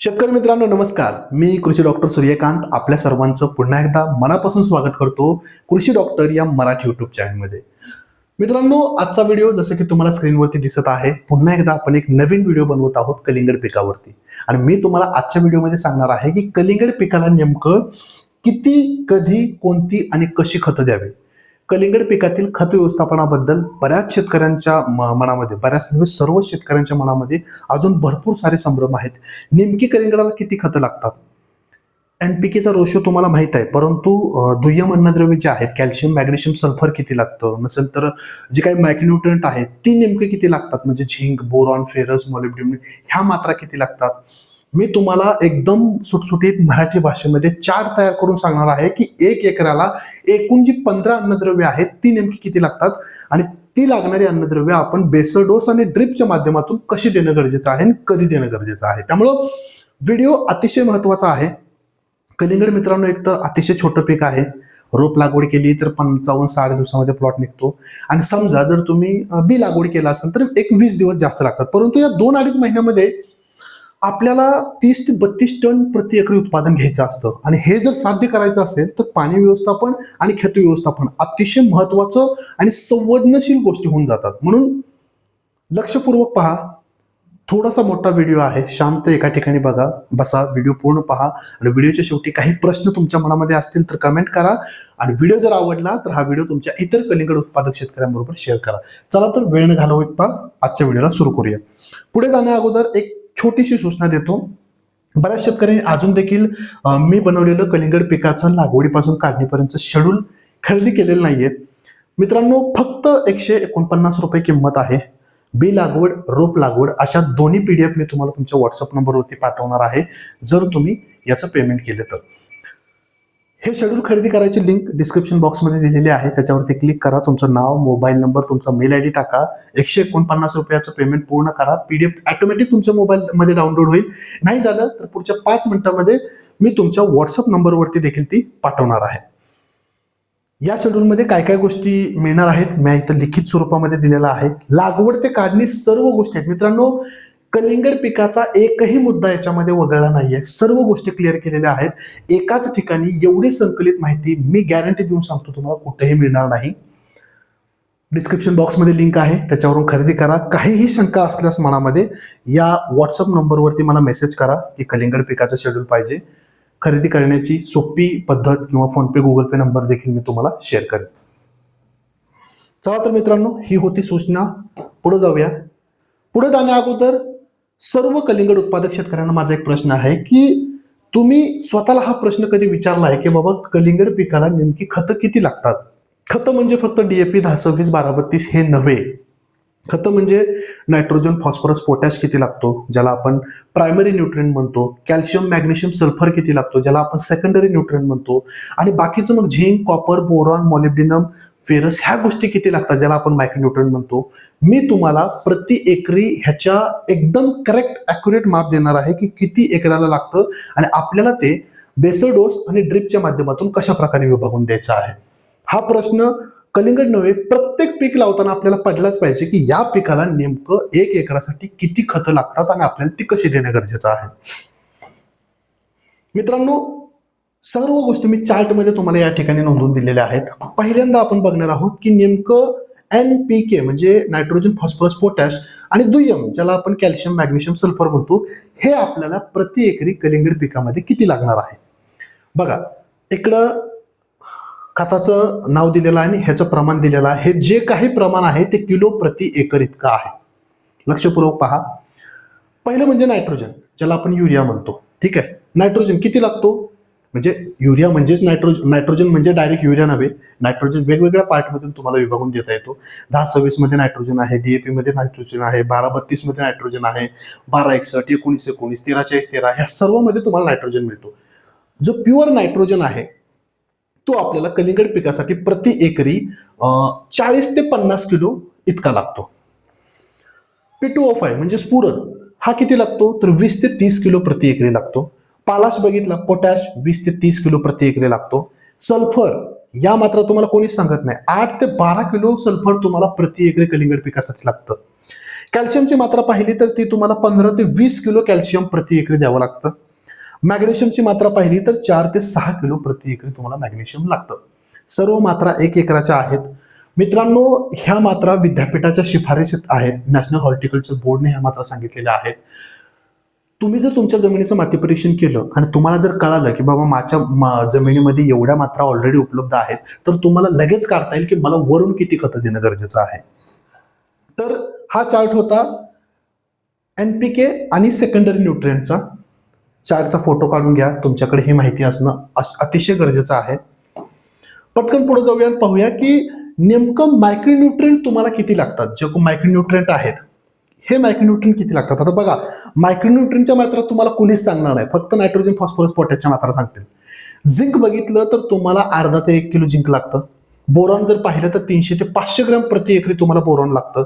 शेतकरी मित्रांनो नमस्कार. मी कृषी डॉक्टर सूर्यकांत. आपल्या सर्वांचं पुन्हा एकदा मनापासून स्वागत करतो कृषी डॉक्टर या मराठी युट्यूब चॅनलमध्ये मित्रांनो आजचा व्हिडिओ जसं की तुम्हाला स्क्रीनवरती दिसत आहे पुन्हा एकदा आपण एक नवीन व्हिडिओ बनवत आहोत कलिंगड पिकावरती. आणि मी तुम्हाला आजच्या व्हिडिओमध्ये सांगणार आहे की कलिंगड पिकाला नेमकं किती कधी कोणती आणि कशी खतं द्यावी? कलिंगड पिकातील खत व्यवस्थापनाबद्दल बऱ्याच शेतकऱ्यांच्या म- मनामध्ये बऱ्याच नव्हे सर्व शेतकऱ्यांच्या मनामध्ये अजून भरपूर सारे संभ्रम आहेत. नेमकी कलिंगडाला किती खतं लागतात? एनपीकेचा रोशो तुम्हाला माहीत आहे परंतु दुय्यम अन्नद्रव्य जे आहेत कॅल्शियम मॅग्नेशियम सल्फर किती लागतं? नसेल तर जे काही मायक्रोन्युट्रियंट आहेत ती नेमके किती लागतात? म्हणजे झिंक बोरॉन फेरस मॉलिब्डियम ह्या मात्रा किती लागतात? मी तुम्हाला एकदम सुटसुटीत मराठी भाषेमध्ये चार्ट तयार करून सांगणार आहे की एक एकराला एकूण जी पंधरा अन्नद्रव्य आहेत ती नेमकी किती लागतात? आणि ती लागणारी अन्नद्रव्य आपण बेसल डोस आणि ड्रिपच्या माध्यमातून कशी देणं गरजेचं आहे आणि कधी देणं गरजेचं आहे? त्यामुळं व्हिडिओ अतिशय महत्त्वाचा आहे. कलिंगड मित्रांनो एक तर अतिशय छोटं पीक आहे. रोप लागवड केली तर पंचावन्न साठ दिवसामध्ये प्लॉट निघतो. आणि समजा जर तुम्ही बी लागवड केला असेल तर एक वीस दिवस जास्त लागतात. परंतु या दोन अडीच महिन्यामध्ये आपल्याला तीस ते बत्तीस टन प्रति एकरी उत्पादन घ्यायचं असतं. आणि हे जर साध्य करायचं असेल तर पाणी व्यवस्थापन आणि खेत व्यवस्थापन अतिशय महत्वाचं आणि संवेदनशील गोष्टी होऊन जातात. म्हणून लक्षपूर्वक पहा. थोडासा मोठा व्हिडिओ आहे. शांत एका ठिकाणी बघा. बसा व्हिडिओ पूर्ण पहा. आणि व्हिडिओच्या शेवटी काही प्रश्न तुमच्या मनामध्ये असतील तर कमेंट करा. आणि व्हिडिओ जर आवडला तर हा व्हिडिओ तुमच्या इतर कलिंगड उत्पादक शेतकऱ्यांबरोबर शेअर करा. चला तर वेळ न घालवता आजच्या व्हिडिओला सुरू करूया. पुढे जाण्या अगोदर एक छोटीशी सूचना देतो. बऱ्याच शेतकऱ्यांनी अजून देखील मी बनवलेलं कलिंगड पिकाचं लागवडीपासून काढणीपर्यंत शेड्यूल खरेदी केलेलं नाहीये. मित्रांनो फक्त एकशे एकोणपन्नास रुपये किंमत आहे. बी लागवड रोप लागवड अशा दोन्ही पीडीएफ मी तुम्हाला तुमच्या व्हॉट्सअप नंबरवरती पाठवणार आहे. जर तुम्ही याचं पेमेंट केलं तर. हे शेड्यूल खरेदी करायची लिंक डिस्क्रिप्शन बॉक्समध्ये दिलेली आहे. त्याच्यावरती क्लिक करा. तुमचं नाव मोबाईल नंबर तुमचा मेल आय डी टाका. एकशे एकोणपन्नास रुपयाचं पेमेंट पूर्ण करा. पीडीएफ ऑटोमॅटिक तुमच्या मोबाईलमध्ये डाउनलोड होईल. नाही झालं तर पुढच्या पाच मिनिटांमध्ये मी तुमच्या व्हॉट्सअप नंबरवरती देखील ती पाठवणार आहे. या शेड्यूलमध्ये काय काय गोष्टी मिळणार आहेत? मी इथं लिखित स्वरूपामध्ये दिलेला आहे. लागवड ते काढणी सर्व गोष्टी आहेत. मित्रांनो कलिंगड पिकाचा एकही मुद्दा याच्यामध्ये वगळला नाहीये. सर्व गोष्टी क्लिअर केलेल्या आहेत. एकाच ठिकाणी एवढी संकलित माहिती मी गॅरंटी देऊन सांगतो तुम्हाला कुठेही मिळणार नाही. डिस्क्रिप्शन बॉक्समध्ये लिंक आहे. त्याच्यावरून खरेदी करा. काहीही शंका असल्यास मनामध्ये या व्हॉट्सअप नंबरवरती मला मेसेज करा की कलिंगड पिकाचं शेड्यूल पाहिजे. खरेदी करण्याची सोपी पद्धत किंवा फोनपे गुगल पे नंबर देखील मी तुम्हाला शेअर करेन. चला तर मित्रांनो ही होती सूचना. पुढे जाऊया. पुढे जाण्या अगोदर सर्व कलिंगड उत्पादक शेतकऱ्यांना माझा एक प्रश्न आहे की तुम्ही स्वतःला हा प्रश्न कधी विचारला आहे की बाबा कलिंगड पिकाला नेमकी खतं किती लागतात? खतं म्हणजे फक्त डीएपी दहा सव्वीस बारा बत्तीस हे नव्हे. खतं म्हणजे नायट्रोजन फॉस्फरस पोटॅश किती लागतो? ज्याला आपण प्रायमरी न्यूट्रिएंट म्हणतो. कॅल्शियम मॅग्नेशियम सल्फर किती लागतो? ज्याला आपण सेकंडरी न्यूट्रिएंट म्हणतो. आणि बाकीचं मग zinc copper boron molybdenum ferrous ह्या गोष्टी किती लागतात ज्याला आपण मायक्रोन्यूट्रिएंट म्हणतो? मी तुम्हाला प्रति एकरी ह्याच्या एकदम करेक्ट अॅक्युरेट माप देणार आहे की किती एकराला लागतं आणि आपल्याला ते बेसल डोस आणि ड्रिपच्या माध्यमातून कशा प्रकारे विभागून द्यायचा आहे? हा प्रश्न कलिंगड नव्हे प्रत्येक पीक लावताना आपल्याला पडलाच पाहिजे की या पिकाला नेमकं एक एकरासाठी किती खतं लागतात आणि आपल्याला ती कशी देणं गरजेचं आहे? मित्रांनो सर्व गोष्टी मी चार्टमध्ये तुम्हाला या ठिकाणी नोंदवून दिलेल्या आहेत. पहिल्यांदा आपण बघणार आहोत की नेमकं एन पी के म्हणजे नायट्रोजन फॉस्फरस पोटॅश आणि दुय्यम ज्याला आपण कॅल्शियम मॅग्नेशियम सल्फर म्हणतो हे आपल्याला प्रति एकरी कलिंगड पिकामध्ये किती लागणार आहे? बघा इकडं खताचं नाव दिलेलं आहे आणि ह्याचं प्रमाण दिलेलं आहे. हे जे काही प्रमाण आहे ते किलो प्रति एकर इतकं आहे. लक्षपूर्वक पहा. पहिलं म्हणजे नायट्रोजन ज्याला आपण युरिया म्हणतो. ठीक आहे? नायट्रोजन किती लागतो? म्हणजे युरिया म्हणजेच नायट्रोजन नायट्रोजन म्हणजे डायरेक्ट युरिया नव्हे नायट्रोजन वेगवेगळ्या पार्टमधून तुम्हाला विभागून देता येतो. दहा सव्वीसमध्ये नायट्रोजन आहे डीएपी मध्ये नायट्रोजन आहे बारा बत्तीसमध्ये नायट्रोजन आहे बारा एकसष्ट एकोणीस एकोणीस तेरा चाळीस तेरा ह्या सर्वमध्ये तुम्हाला नायट्रोजन मिळतो. जो प्युअर नायट्रोजन आहे तो आपल्याला कलिंगड पिकासाठी प्रति एकरी चाळीस ते पन्नास किलो इतका लागतो. पी टू ओ फाय म्हणजे स्फुरद हा किती लागतो? तर वीस ते तीस किलो प्रति एकरी लागतो. पालाश बघितला पोटॅश वीस ते तीस किलो प्रति एकरी लागतो. सल्फर या मात्रा तुम्हाला कोणीच सांगत नाही. आठ ते बारा किलो सल्फर तुम्हाला प्रति एकरी कलिंगड पिकासाठी लागतं. कॅल्शियमची मात्रा पाहिली तर ती तुम्हाला पंधरा ते वीस किलो कॅल्शियम प्रति एकरी द्यावं लागतं. मॅग्नेशियमची मात्रा पाहिली तर चार ते सहा किलो प्रति एकरी तुम्हाला मॅग्नेशियम लागतं. सर्व मात्रा एक एकराच्या आहेत. मित्रांनो ह्या मात्रा विद्यापीठाच्या शिफारसीत आहेत. नॅशनल हॉर्टिकल्चर बोर्डने ह्या मात्रा सांगितलेल्या आहेत. तुम्ही जर तुमच्या जमिनीचं माती परीक्षण केलं आणि तुम्हाला जर कळालं की बाबा माझ्या मा- जमिनीमध्ये एवढ्या मात्रा ऑलरेडी उपलब्ध आहेत तर तुम्हाला लगेच काढता येईल की मला वरून किती खतं देणं गरजेचं आहे. तर हा चार्ट होता एन पी के आणि सेकंडरी न्यूट्रियनचा चार्टचा फोटो काढून घ्या तुमच्याकडे ही माहिती असणं अश- अतिशय गरजेचं आहे. पटकन पुढे जाऊया आणि पाहूया की नेमकं मायक्रोन्यूट्रिएंट तुम्हाला किती लागतात. जे मायक्रोन्यूट्रिएंट आहेत हे मायक्रोन्यूट्रिएंट किती लागतात? आता बघा मायक्रोन्यूट्रिएंटच्या मात्रा तुम्हाला कोणीच सांगणार नाही. फक्त नायट्रोजन फॉस्फरस पोटॅशच्या मात्रा सांगतील. झिंक बघितलं तर तुम्हाला अर्धा ते एक किलो झिंक लागतं. बोरॉन जर पाहिलं तर तीनशे ते पाचशे ग्रॅम प्रति एकरी तुम्हाला बोरॉन लागतं.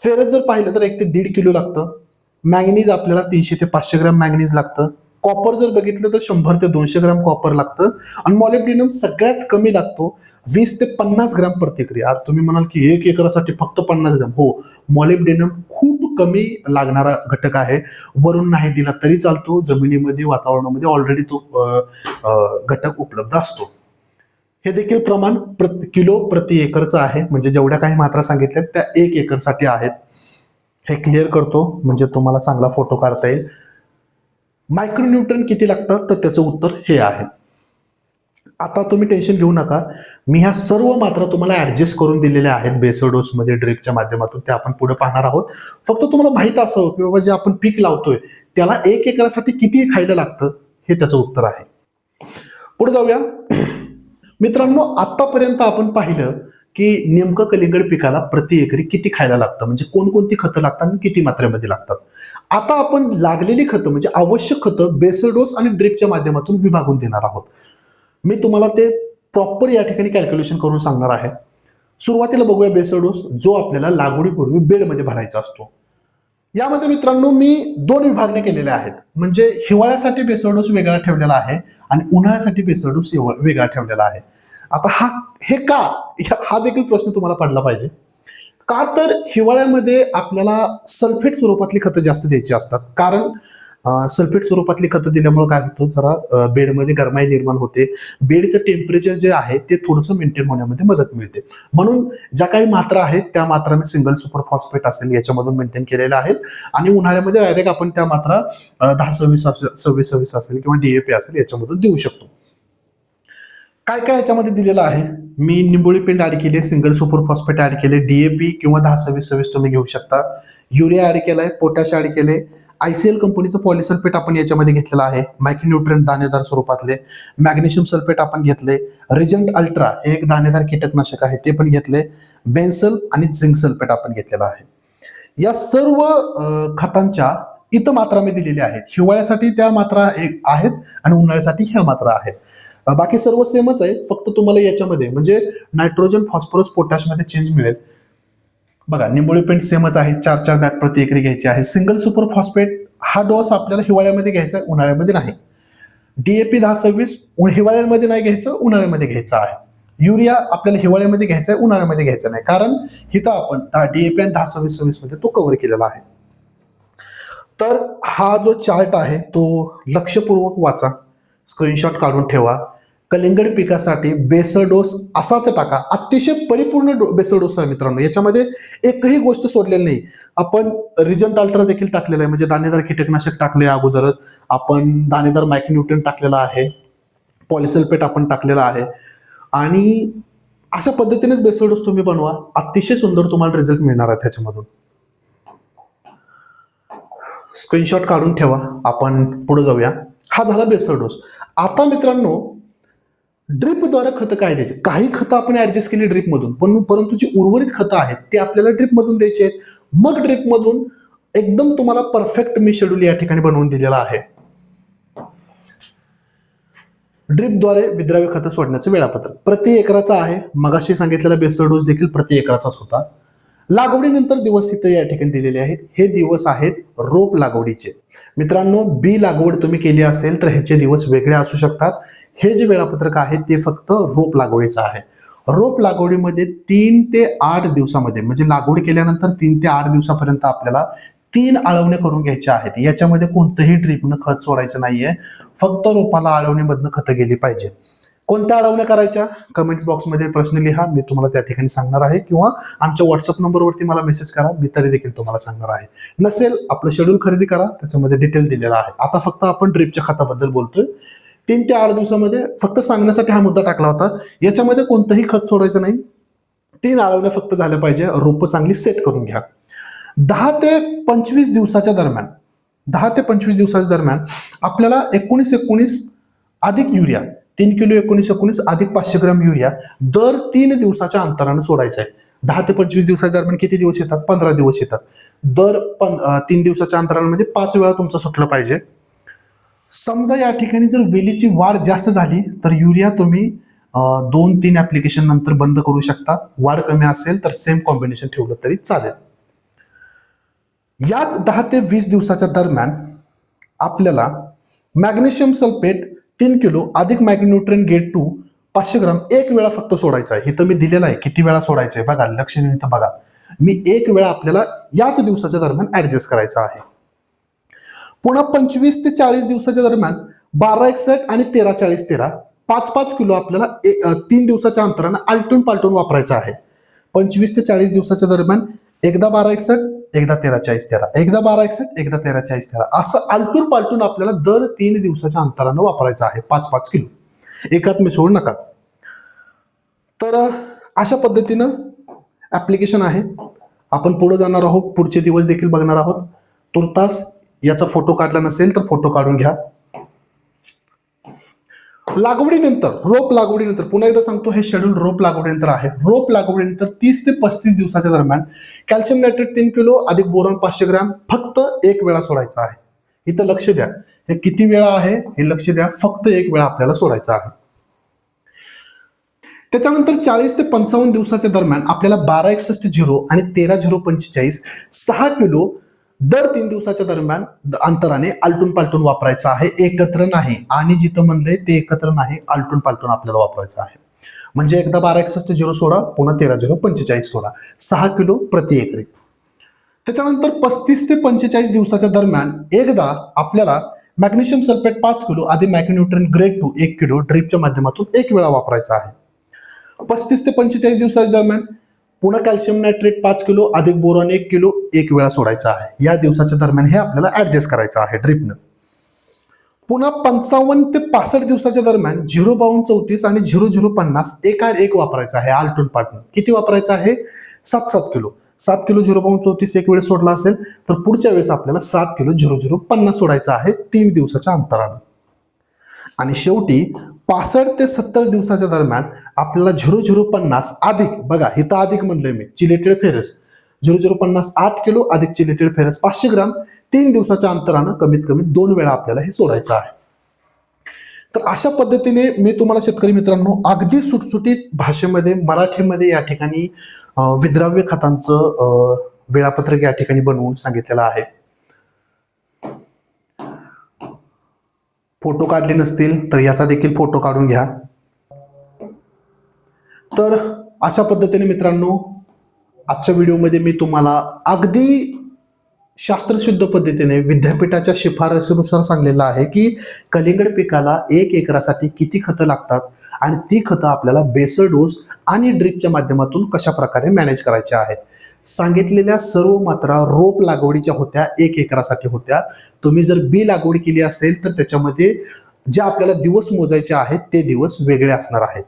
फेरस जर पाहिलं तर एक ते दीड किलो लागतं. मॅग्नीज आपल्याला तीनशे ते पाचशे ग्रॅम मॅग्नीज लागतं. कॉपर जर बघितलं तर शंभर ते दोनशे ग्रॅम कॉपर लागतं. आणि मॉलिब्डिनम सगळ्यात कमी लागतो वीस ते पन्नास ग्रॅम प्रतिक्रिया तुम्ही म्हणाल की एक एकरासाठी फक्त पन्नास ग्रॅम. हो मॉलिब्डेनम खूप कमी लागणारा घटक आहे. वरून नाही दिला तरी चालतो. जमिनीमध्ये वातावरणामध्ये ऑलरेडी तो अ, घटक उपलब्ध असतो. हे देखील प्रमाण प्रति किलो प्रति एकरचं आहे. म्हणजे जेवढ्या काही मात्रा सांगितल्या त्या एक एकरसाठी आहेत. हे क्लिअर करतो. म्हणजे तुम्हाला चांगला फोटो काढता येईल. मायक्रोन्यूट्रन किती लागतात तर त्याचं उत्तर हे आहे. आता तुम्ही टेन्शन घेऊ नका. मी ह्या सर्व मात्रा तुम्हाला ऍडजस्ट करून दिलेल्या आहेत. बेसर डोसमध्ये ड्रिपच्या माध्यमातून ते आपण पुढे पाहणार आहोत. फक्त तुम्हाला माहीत असावं की बाबा जे आपण पीक लावतोय त्याला एक एकरासाठी किती खायला लागतं? हे त्याचं उत्तर आहे. पुढे जाऊया. मित्रांनो आतापर्यंत आपण पाहिलं की नेमकं कलिंगड पिकाला प्रति एकरी किती खायला लागतं? म्हणजे कोणकोणती खतं लागतात आणि किती मात्रेमध्ये लागतात? आता आपण लागलेली खतं म्हणजे आवश्यक खतं बेसर डोस आणि ड्रिपच्या माध्यमातून विभागून देणार आहोत. मी तुम्हाला ते प्रॉपर या ठिकाणी कॅल्क्युलेशन करून सांगणार आहे. सुरुवातीला बघूया बेसर डोस जो आपल्याला लागवडीपूर्वी बेडमध्ये भरायचा असतो. यामध्ये मित्रांनो मी दोन विभागण्या केलेल्या आहेत. म्हणजे हिवाळ्यासाठी बेसड डोस वेगळा ठेवलेला आहे आणि उन्हाळ्यासाठी बेसर डोस वेगळा ठेवलेला आहे. आता हा हे का? ह्या- हा देखील प्रश्न तुम्हाला पडला पाहिजे. का तर हिवाळ्यामध्ये आपल्याला सल्फेट स्वरूपातली खतं जास्त द्यायची असतात. कारण सल्फेट स्वरूपातली खतं दिल्यामुळे काय होतं जरा बेडमध्ये गरमाई निर्माण होते. बेडचं टेम्परेचर जे आहे ते थोडंसं मेंटेन होण्यामध्ये मदत मिळते. म्हणून ज्या काही मात्रा आहेत त्या मात्रा मी सिंगल सुपर फॉस्फेट असेल याच्यामधून मेंटेन केलेल्या आहेत. आणि उन्हाळ्यामध्ये डायरेक्ट आपण त्या मात्रा दहा सव्वीस सव्वीस सव्वीस असेल किंवा डीएपी असेल याच्यामधून देऊ शकतो. काय काय याच्यामध्ये दिलेलं आहे? मी निंबोळी पेंड ऍड केली सिंगल सुपर फॉस्फेट ऍड केले डीएपी किंवा दहा सव्वीस सव्वीस तुम्ही घेऊ शकता. युरिया ऍड केलाय पोटॅश ऍड केले. आयसीएल कंपनीचं पॉलिसल्फेट आपण याच्यामध्ये घेतलेलं आहे. मायक्रोन्युट्रियन दाणेदार स्वरूपातले. मॅग्नेशियम सल्फेट आपण घेतले. रिजंट अल्ट्रा हे एक दाणेदार कीटकनाशक आहे ते पण घेतले. बेन्सल आणि झिंक सल्फेट आपण घेतलेलं आहे. या सर्व खतांच्या इथं मात्रा मी दिलेल्या आहेत. हिवाळ्यासाठी त्या मात्रा एक आहेत आणि उन्हाळ्यासाठी ह्या मात्रा आहेत. बाकी सर्व सेमच आहे. फक्त तुम्हाला याच्यामध्ये म्हणजे नायट्रोजन फॉस्फरस पोटॅशमध्ये चेंज मिळेल. बघा निंबोळी पेंट सेमच आहे. चार चार बॅग प्रति एकरी घ्यायची आहे. सिंगल सुपर फॉस्फेट हा डोस आपल्याला हिवाळ्यामध्ये घ्यायचा आहे उन्हाळ्यामध्ये नाही. डीएपी दहा सव्वीस हिवाळ्यामध्ये नाही घ्यायचं उन्हाळ्यामध्ये घ्यायचं आहे. युरिया आपल्याला हिवाळ्यामध्ये घ्यायचा आहे उन्हाळ्यामध्ये घ्यायचा नाही. कारण इथं आपण डीएपी आणि दहा सव्वीस सव्वीसमध्ये तो कव्हर केलेला आहे. तर हा जो चार्ट आहे तो लक्षपूर्वक वाचा. स्क्रीनशॉट काढून ठेवा. कलिंगड पिकासाठी बेसडोस असाच टाका. अतिशय परिपूर्ण डो- डोस आहे मित्रांनो. याच्यामध्ये एकही गोष्ट सोडलेली नाही. आपण रिजंट अल्ट्रा देखील टाकलेला आहे. म्हणजे दाणेदार कीटकनाशक टाकले अगोदरच. आपण दाणेदार मायक्रोन्यूट्रियन टाकलेला आहे. पॉलिसल्पेट आपण टाकलेला आहे. आणि अशा पद्धतीनेच बेसडोस तुम्ही बनवा. अतिशय सुंदर तुम्हाला रिझल्ट मिळणार आहे त्याच्यामधून. स्क्रीनशॉट काढून ठेवा. आपण पुढे जाऊया. हा झाला बेसडोस आता मित्रांनो ड्रिपद्वारे खतं काय द्यायचे? काही खतं आपण ऍडजस्ट केली ड्रिपमधून पण परंतु जी उर्वरित खतं आहेत ते आपल्याला ड्रिपमधून द्यायचे आहेत. मग ड्रिपमधून एकदम तुम्हाला परफेक्ट मी शेड्यूल या ठिकाणी बनवून दिलेला आहे. ड्रिपद्वारे विद्राव्य खतं सोडण्याचं वेळापत्रक. प्रति एकराचा आहे मगाशी सांगितलेला बेसर डोस देखील प्रति एकराचाच होता. लागवडीनंतर दिवस इथं या ठिकाणी दिलेले आहेत. हे दिवस आहेत रोप लागवडीचे. मित्रांनो बी लागवड तुम्ही केली असेल तर ह्याचे दिवस वेगळे असू शकतात. हे जे वेळापत्रक आहे ते फक्त रोप लागवडीचं आहे. रोप लागवडीमध्ये तीन ते आठ दिवसामध्ये म्हणजे लागवड केल्यानंतर तीन ते आठ दिवसापर्यंत आपल्याला तीन आळवणे करून घ्यायच्या आहेत. याच्यामध्ये कोणतंही ड्रीपनं खत सोडायचं नाहीये. फक्त रोपाला आळवणीमधनं खतं गेली पाहिजे. कोणत्या अडवण्या करायच्या? कमेंट बॉक्समध्ये प्रश्न लिहा. मी तुम्हाला त्या ठिकाणी सांगणार आहे. किंवा आमच्या व्हॉट्सअप नंबरवरती मला मेसेज करा. मी तरी देखील तुम्हाला सांगणार आहे. नसेल आपलं शेड्यूल खरेदी करा. त्याच्यामध्ये डिटेल दिलेला आहे. आता फक्त आपण ड्रिपच्या खताबद्दल बोलतोय. तीन ते आठ दिवसामध्ये फक्त सांगण्यासाठी हा मुद्दा टाकला होता. याच्यामध्ये कोणतंही खत सोडायचं नाही. तीन आळवण्या फक्त झाल्या पाहिजे. रोपं चांगली सेट करून घ्या. दहा ते पंचवीस दिवसाच्या दरम्यान दहा ते पंचवीस दिवसाच्या दरम्यान आपल्याला एकोणीस एकोणीस अधिक युरिया तीन किलो एकोणीस एकोणीस अधिक पाचशे ग्राम युरिया दर तीन दिवसाच्या अंतराने सोडायचा आहे. दहा ते पंचवीस दिवसाच्या दरम्यान किती दिवस येतात? पंधरा दिवस येतात. दर पं तीन दिवसाच्या अंतराने म्हणजे पाच वेळा तुमचं सुटलं पाहिजे. समजा या ठिकाणी जर वेलीची वाढ जास्त झाली तर युरिया तुम्ही दोन तीन ऍप्लिकेशन नंतर बंद करू शकता. वाढ कमी असेल तर सेम कॉम्बिनेशन ठेवलं तरी चालेल. याच दहा ते वीस दिवसाच्या दरम्यान आपल्याला मॅग्नेशियम सल्फेट तीन किलो अधिक मॅग्न्युट्रिन गेट टू पाचशे ग्राम एक वेळा फक्त सोडायचं आहे. इथं मी दिलेलं आहे. किती वेळा सोडायचं आहे? बघा लक्ष देऊन इथं बघा. मी एक वेळा आपल्याला याच दिवसाच्या दरम्यान ऍडजस्ट करायचा आहे. पुन्हा पंचवीस ते चाळीस दिवसाच्या दरम्यान बारा एकसठ आणि तेरा चाळीस तेरा पाच पाच किलो आपल्याला ए- तीन दिवसाच्या अंतरानं आलटून पालटून वापरायचं आहे. पंचवीस ते चाळीस दिवसाच्या दरम्यान एकदा बारा एकसठ एकदा तेरा चाळीस तेरा एकदा बारा एकसठ एकदा तेरा चाळीस तेरा असं आलटून पालटून आपल्याला दर तीन दिवसाच्या अंतरानं वापरायचं आहे पाच पाच किलो. एकात मिसळू नका. तर अशा पद्धतीनं ऍप्लिकेशन आहे. आपण पुढे जाणार आहोत पुढचे दिवस देखील बघणार आहोत. तुर्तास याचा फोटो काढला नसेल तर फोटो काढून घ्या. लागवडीनंतर रोप लागवडीनंतर पुन्हा एकदा सांगतो हे शेड्यूल रोप लागवडीनंतर आहे. रोप लागवडीनंतर तीस ते पस्तीस दिवसाच्या दरम्यान कॅल्शियम नायट्रेट तीन किलो अधिक बोरॉन पाचशे ग्रॅम फक्त एक वेळा सोडायचा आहे. इथं लक्ष द्या. हे किती वेळा आहे? हे लक्ष द्या. फक्त एक वेळा आपल्याला सोडायचं आहे. त्याच्यानंतर चाळीस ते पंचावन्न दिवसाच्या दरम्यान आपल्याला बारा एकसष्ट झिरो आणि तेरा झिरो पंचेचाळीस सहा किलो दर तीन दिवसाच्या दरम्यान अंतराने आलटून पालटून वापरायचं आहे एकत्र नाही. आणि जिथं म्हणलंय ते एकत्र नाही आलटून पालटून आपल्याला वापरायचं आहे. म्हणजे एकदा बारा एकसष्ट झिरो सोळा पुन्हा तेरा झिरो पंचेचाळीस सोळा. सहा किलो प्रति एकरी. त्याच्यानंतर पस्तीस ते पंचेचाळीस दिवसाच्या दरम्यान एकदा आपल्याला मॅग्नेशियम सल्फेट पाच किलो आधी मॅग्न्युट्रिन ग्रेड टू एक किलो ड्रिपच्या माध्यमातून एक वेळा वापरायचा आहे. पस्तीस ते पंचेचाळीस दिवसाच्या दरम्यान पुन्हा कॅल्शियम नायट्रेट पाच किलो अधिक बोरॉन एक किलो एक वेळा सोडायचा आहे. या दिवसाच्या दरम्यान हे आपल्याला ऍडजस्ट करायचं आहे ड्रिपनं पुन्हा पंचावन्न ते पासष्ट दिवसाच्या दरम्यान झिरो बावन्न चौतीस आणि झिरो झिरो पन्नास एका एक वापरायचा आहे. आलटून पाटून किती वापरायचं आहे? सात सात किलो. सात किलो झिरो बावन्न चौतीस एक वेळेस सोडला असेल तर पुढच्या वेळेस आपल्याला सात किलो झिरो झिरो पन्नास सोडायचं आहे तीन दिवसाच्या अंतरानं. आणि शेवटी पासष्ट ते सत्तर दिवसाच्या दरम्यान आपल्याला झिरो झिरो पन्नास अधिक बघा इथं अधिक म्हणलंय मी चिलेटेड फेरस. झिरो झिरो पन्नास आठ किलो अधिक चिलेटेड फेरस पाचशे ग्राम तीन दिवसाच्या अंतरानं कमीत कमी दोन वेळा आपल्याला हे सोडायचं आहे. तर अशा पद्धतीने मी तुम्हाला शेतकरी मित्रांनो अगदी सुटसुटीत भाषेमध्ये मराठीमध्ये या ठिकाणी विद्राव्य खतांचं वेळापत्रक या ठिकाणी बनवून सांगितलेलं आहे. फोटो काढले नसतील तर याचा देखील फोटो काढून घ्या. तर अशा पद्धतीने मित्रांनो आजच्या व्हिडिओमध्ये मी तुम्हाला अगदी शास्त्रशुद्ध पद्धतीने विद्यापीठाच्या शिफारसीनुसार सांगलेलं आहे की कलिंगड पिकाला एक एकरासाठी किती खतं लागतात आणि ती खतं आपल्याला बेसल डोस आणि ड्रिपच्या माध्यमातून कशा प्रकारे मॅनेज करायची आहेत. सांगितलेल्या सर्व मात्रा रोप लागवडीच्या होत्या एक एकरासाठी होत्या. तुम्ही जर बी लागवड केली असेल तर त्याच्यामध्ये जे आपल्याला दिवस मोजायचे आहेत ते दिवस वेगळे असणार आहेत.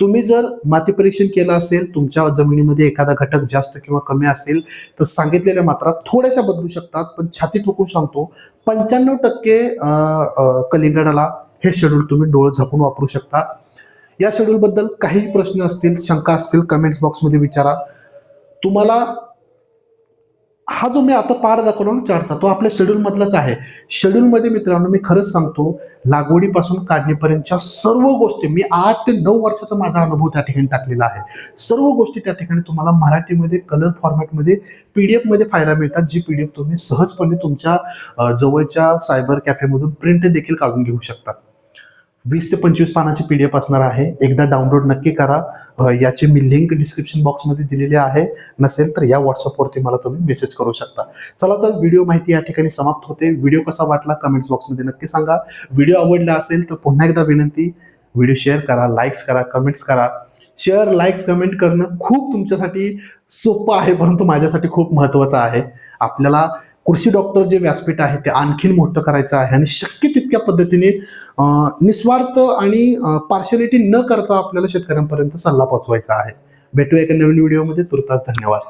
तुम्ही जर माती परीक्षण केलं असेल तुमच्या जमिनीमध्ये एखादा घटक जास्त किंवा कमी असेल तर सांगितलेल्या मात्रा थोड्याशा बदलू शकतात पण छाती ठोकून सांगतो पंच्याण्णव टक्के कलिंगडाला हे शेड्यूल तुम्ही डोळं झाकून वापरू शकता. या शेड्यूलबद्दल काही प्रश्न असतील शंका असतील कमेंट्स बॉक्समध्ये विचारा. तुम्हाला हा जो मी आता पाठ दाखवला ना चार्टचा तो आपल्या शेड्यूलमधलाच आहे. शेड्यूलमध्ये मित्रांनो मी खरंच सांगतो लागवडीपासून काढणीपर्यंतच्या सर्व गोष्टी मी आठ ते नऊ वर्षाचा माझा अनुभव त्या ठिकाणी टाकलेला आहे. सर्व गोष्टी त्या ठिकाणी तुम्हाला मराठीमध्ये कलर फॉर्मॅटमध्ये पी डी एफमध्ये पाहायला मिळतात जी पी डी एफ तुम्ही सहजपणे तुमच्या जवळच्या सायबर कॅफेमधून प्रिंट देखील काढून घेऊ शकता. वीस ते पंचवीस पानाची पी डी एफ असणार आहे. एकदा डाउनलोड नक्की करा. याची मी लिंक डिस्क्रिप्शन बॉक्समध्ये दिलेली आहे. नसेल तर या व्हॉट्सअपवरती मला तुम्ही मेसेज करू शकता. चला तर व्हिडिओ माहिती या ठिकाणी समाप्त होते. व्हिडिओ कसा वाटला कमेंट्स बॉक्समध्ये नक्की सांगा. व्हिडिओ आवडला असेल तर पुन्हा एकदा विनंती व्हिडिओ शेअर करा लाईक्स करा कमेंट्स करा. शेअर लाईक्स कमेंट करणं खूप तुमच्यासाठी सोपं आहे परंतु माझ्यासाठी खूप महत्त्वाचं आहे. आपल्याला कृषी डॉक्टर जे व्यासपीठ आहे ते आणखीन मोठं करायचं आहे आणि शक्य तितक्या पद्धतीने निस्वार्थ आणि पार्शलिटी न करता आपल्याला शेतकऱ्यांपर्यंत सल्ला पोहोचवायचा आहे. भेटूया एका नवीन व्हिडिओमध्ये तुर्तास धन्यवाद.